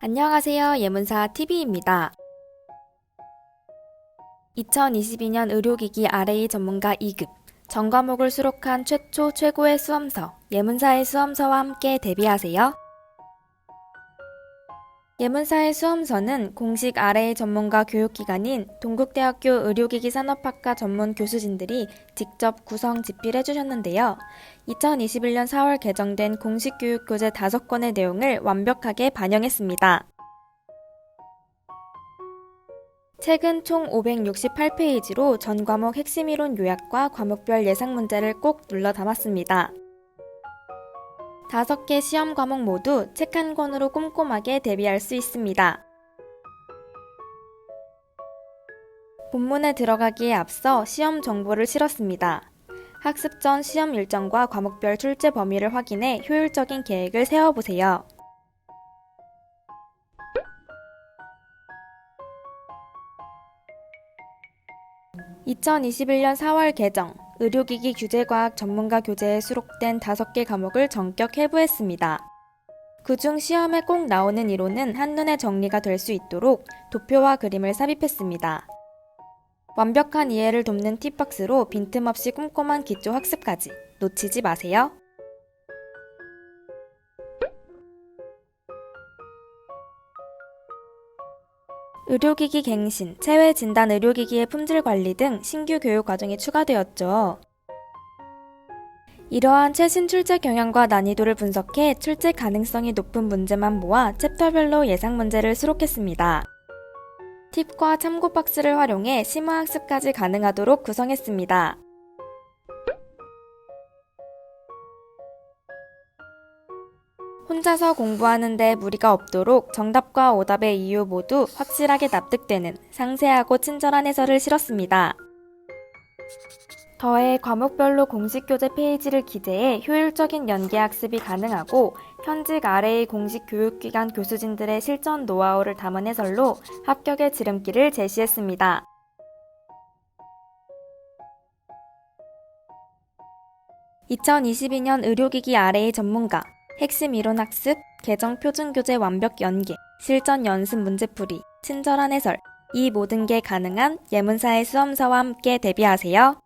안녕하세요. 예문사 TV입니다. 2022년 의료기기 RA 전문가 2급 전 과목을 수록한 최초 최고의 수험서 예문사의 수험서와 함께 데뷔하세요. 예문사의 수험서는 공식 RA 전문가 교육기관인 동국대학교 의료기기 산업학과 전문 교수진들이 직접 구성 집필해 주셨는데요. 2021년 4월 개정된 공식 교육 교재 5권의 내용을 완벽하게 반영했습니다. 책은 총 568페이지로 전 과목 핵심 이론 요약과 과목별 예상 문제를 꼭 눌러 담았습니다. 다섯 개 시험 과목 모두 책 한 권으로 꼼꼼하게 대비할 수 있습니다. 본문에 들어가기에 앞서 시험 정보를 실었습니다. 학습 전 시험 일정과 과목별 출제 범위를 확인해 효율적인 계획을 세워보세요. (2021년 4월) 개정 의료기기 규제과학 전문가 교재에 수록된 5개 과목을 전격 해부했습니다. 그중 시험에 꼭 나오는 이론은 한눈에 정리가 될 수 있도록 도표와 그림을 삽입했습니다. 완벽한 이해를 돕는 팁박스로 빈틈없이 꼼꼼한 기초 학습까지 놓치지 마세요. 의료기기 갱신, 체외 진단 의료기기의 품질 관리 등 신규 교육 과정이 추가되었죠. 이러한 최신 출제 경향과 난이도를 분석해 출제 가능성이 높은 문제만 모아 챕터별로 예상 문제를 수록했습니다. 팁과 참고 박스를 활용해 심화학습까지 가능하도록 구성했습니다. 혼자서 공부하는데 무리가 없도록 정답과 오답의 이유 모두 확실하게 납득되는 상세하고 친절한 해설을 실었습니다. 더해 과목별로 공식 교재 페이지를 기재해 효율적인 연계 학습이 가능하고 현직 RA 공식 교육기관 교수진들의 실전 노하우를 담은 해설로 합격의 지름길을 제시했습니다. (2022년) 의료기기 RA 전문가 핵심 이론 학습, 개정 표준 교재 완벽 연계, 실전 연습 문제풀이, 친절한 해설, 이 모든 게 가능한 예문사의 수험서와 함께 데뷔하세요.